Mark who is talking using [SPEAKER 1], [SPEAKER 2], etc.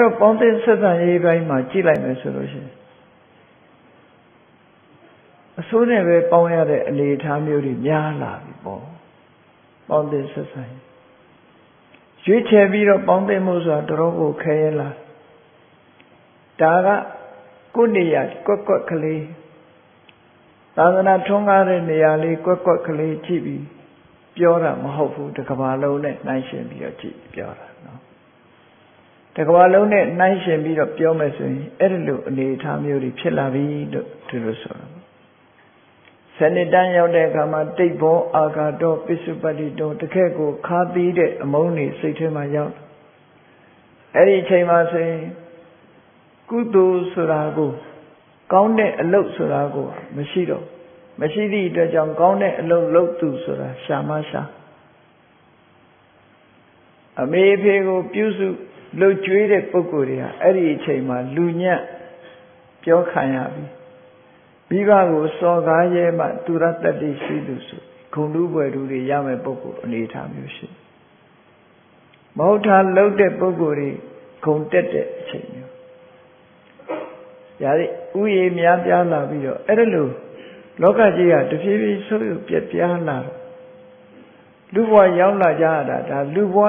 [SPEAKER 1] တော့ပေါင်းသင်းဆက်ဆံရေးပိုင်းမှာကြည့်လိုက်မယ်ဆိုလို့ရှိရင်အစိုးနဲ့ပဲပေါင်းရတဲ့အနေအထားမျိုးတွေများလာပြီပေါ့ပေါင်းသင်းဆက်ဆံရေးရွေးချယ်ပြီးတော့ပေါင်းသင်းမှုဆိုတာတော်တော်ကိုခဲရဲလာဒါကကိုယ့်နေရာကွက်ကွက်ကလေးသာသနာထွန်းကားတဲ့နေရာလေးကွက်ကွက်ကလေးကြည့်ပြီးပြောတာမဟုတ်ဘူးတစ်ကမ္ဘာလုံးနဲ့နှိုင်းယှဉ်ပြီးတော့ကြည့်ပြောတာနော် တကဘာလုံးနဲ့နှိုင်းရှင်ပြီးတော့ပြောမယ်ဆိုရင်အဲ့ဒီလိုအနေအထားမျိုးတွေဖြစ်လာပြီလို့ဒီလိုဆိုတာဆယ်နှစ်တန်းရောက်တဲ့အခါမှာတိတ်ဘောအာဃာတောပစ္စုပတ္တိတောတခက်ကိုခါသီးတဲ့အမုန်းတွေစိတ်ထဲမှာရောက်အဲ့ဒီအချိန်မှာဆိုရင်ကုသိုလ်ဆိုတာကိုကောင်းတဲ့အလုပ်ဆိုတာကိုမရှိတော့မရှိသည့်အတွက်ကြောင့်ကောင်းတဲ့အလုပ်လုပ်သူဆိုတာရှာမရှာအမေအဖေကိုပြုစု လှုပ်ကြွေးတဲ့ပုံကိုယ်တွေဟာအဲ့ဒီအချိန်မှာလူညံ့ပြောခံရပြီမိဘကိုစော်ကားရဲမှသူရတ္တိရှိသူဆိုဂုံလူပွဲသူတွေရမယ်ပုံကိုယ်အနေထားမျိုးရှိမဟုတ်တာလှုပ်တဲ့ပုံကိုယ်တွေဂုံတက်တဲ့အချိန်မျိုးရာဒီဥယေများပြားလာပြီးတော့အဲ့ဒါလို့လောကကြီးကတဖြည်းဖြည်းဆုပ်ယုပ်ပြက်ပြားလာတော့လူဘဝရောက်လာကြရတာဒါလူဘဝ